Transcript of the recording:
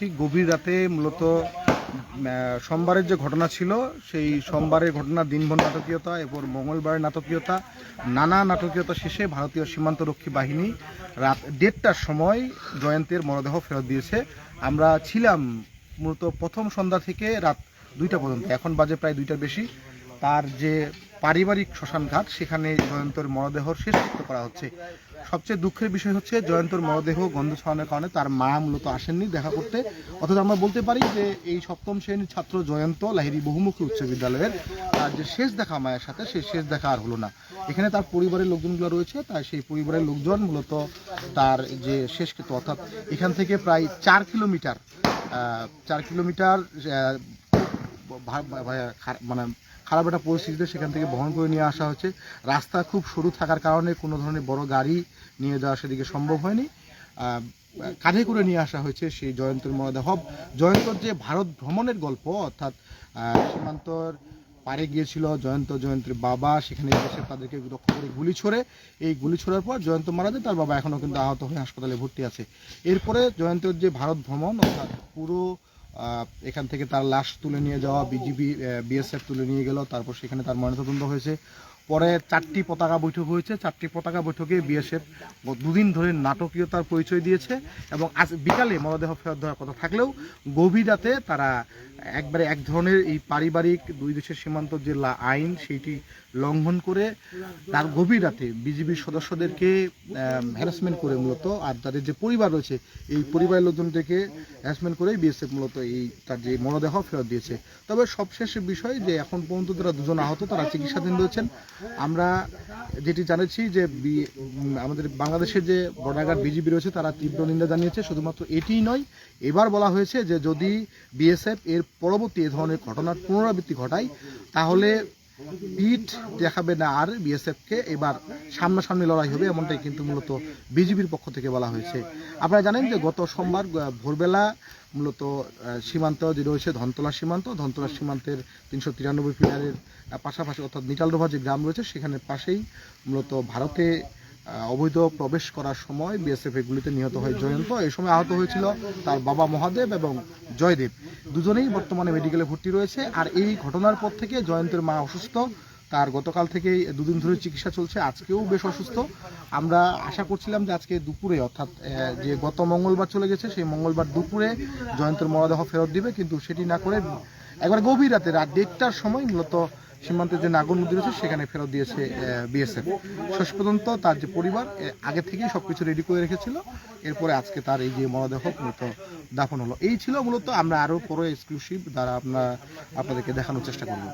ঠিক গভীর রাতে মূলত সোমবারের যে ঘটনা ছিল, সেই সোমবারের ঘটনা দিনভর নাটকীয়তা এবং মঙ্গলবারের নাটকীয়তা, নানা নাটকীয়তা শেষে ভারতীয় সীমান্তরক্ষী বাহিনী রাত দেড়টার সময় জয়ন্তের মরদেহ ফেরত দিয়েছে। আমরা ছিলাম মূলত প্রথম সন্ধ্যা থেকে রাত দুইটা পর্যন্ত, এখন বাজে প্রায় দুইটার বেশি। তার যে পারিবারিক শ্মশানঘাট, সেখানে জয়ন্তর মরদেহ শেষকৃত্য করা হচ্ছে। সবচেয়ে দুঃখের বিষয় হচ্ছে, জয়ন্তর মরদেহ গন্ধ ছড়ানোর কারণে তার মা মূলত আসেননি দেখা করতে। অথচ আমরা বলতে পারি যে, এই সপ্তম শ্রেণির ছাত্র জয়ন্ত লাহিড়ী বহুমুখী উচ্চ বিদ্যালয়ের তার যে শেষ দেখা মায়ের সাথে, সেই শেষ দেখা আর হলো না। এখানে তার পরিবারের লোকজনগুলো রয়েছে, তাই সেই পরিবারের লোকজন মূলত তার যে শেষকৃত্য, অর্থাৎ এখান থেকে প্রায় চার কিলোমিটার চার কিলোমিটার মানে খারাপ একটা পরিস্থিতিতে সেখান থেকে বহন করে নিয়ে আসা হচ্ছে। রাস্তা খুব সরু থাকার কারণে কোনো ধরনের বড় গাড়ি নিয়ে যাওয়া সেদিকে সম্ভব হয়নি। কাঁধে করে নিয়ে আসা হয়েছে সেই জয়ন্তের মরদেহ জয়ন্তর যে ভারত ভ্রমণের গল্প, অর্থাৎ সীমান্তর পারে গিয়েছিল জয়ন্ত, জয়ন্তের বাবা, সেখানে এসে তাদেরকে রক্ষা করে গুলি ছোড়ে। এই গুলি ছোড়ার পর জয়ন্ত মারা যায়, তার বাবা এখনও কিন্তু আহত হয়ে হাসপাতালে ভর্তি আছে। এরপরে জয়ন্তর যে ভারত ভ্রমণ, অর্থাৎ পুরো এখান থেকে তার লাশ তুলে নিয়ে যাওয়া, বিজিবি বিএসএফ তুলে নিয়ে গেল, তারপর সেখানে তার ময়নাতদন্ত হয়েছে। পরে চারটি পতাকা বৈঠক হয়েছে। চারটি পতাকা বৈঠকে বিএসএফ দুদিন ধরে নাটকীয়তার পরিচয় দিয়েছে এবং আজ বিকালে মরদেহ ফেরত দেওয়ার কথা থাকলেও গভীর রাতে তারা একবারে এক ধরনের এই পারিবারিক দুই দেশের সীমান্ত জেলা আইন সেইটি লঙ্ঘন করে তার গভীর রাতে বিজিবির সদস্যদেরকে হ্যারাসমেন্ট করে মূলত আর তাদের যে পরিবার রয়েছে, এই পরিবারের লোকজনদেরকে হ্যারাসমেন্ট করে বিএসএফ মূলত এই তার যে মরদেহ ফেরত দিয়েছে। তবে সবশেষ বিষয় যে এখন পর্যন্ত যারা দুজন আহত, তারা চিকিৎসাধীন রয়েছেন। আমরা যেটি জানেছি যে আমাদের বাংলাদেশের যে বর্ডারঘাট বিজিবি রয়েছে, তারা তীব্র নিন্দা জানিয়েছে। শুধুমাত্র এটিই নয়, এবার বলা হয়েছে যে যদি বিএসএফ এর পরবর্তী এ ধরনের ঘটনার পুনরাবৃত্তি ঘটায়, তাহলে পিঠ দেখাবে না আর বিএসএফকে এবার সামনাসামনি লড়াই হবে, এমনটাই কিন্তু মূলত বিজিবির পক্ষ থেকে বলা হয়েছে। আপনারা জানেন যে গত সোমবার ভোরবেলা মূলত সীমান্ত যে রয়েছে, ধনতলা সীমান্ত, ধনতলা সীমান্তের তিনশো তিরানব্বই পিলারের পাশাপাশি অর্থাৎ নিটালডোভা যে গ্রাম রয়েছে সেখানে পাশেই মূলত ভারতে অবৈধ প্রবেশ করার সময় বিএসএফ গুলিতে নিহত হয় জয়ন্ত। এই সময় আহত হয়েছিল তার বাবা মহাদেব এবং জয়দেব। দুজনেই বর্তমানে মেডিকেলে ভর্তি রয়েছে। আর এই ঘটনার পর থেকে জয়ন্তের মা অসুস্থ। তার গতকাল থেকেই দুদিন ধরে চিকিৎসা চলছে। আজকেও বেশ অসুস্থ। আমরা আশা করছিলাম যে আজকে দুপুরে, অর্থাৎ যে গত মঙ্গলবার চলে গেছে, সেই মঙ্গলবার দুপুরে জয়ন্তের মরদেহ ফেরত দিবে। কিন্তু সেটি না করে একবার গভীর রাতে, রাত দেড়টার সময় মূলত সীমান্তের যে নাগর নদী রয়েছে, সেখানে ফেরত দিয়েছে বিএসএফ। শেষ পর্যন্ত তার যে পরিবার আগে থেকেই সব কিছু রেডি করে রেখেছিল। এরপরে আজকে তার এই যে মরদেহ মূলত দাফন হলো। এই ছিল মূলত, আমরা আরও পরে এক্সক্লুসিভ দ্বারা আপনার আপনাদেরকে দেখানোর চেষ্টা করব।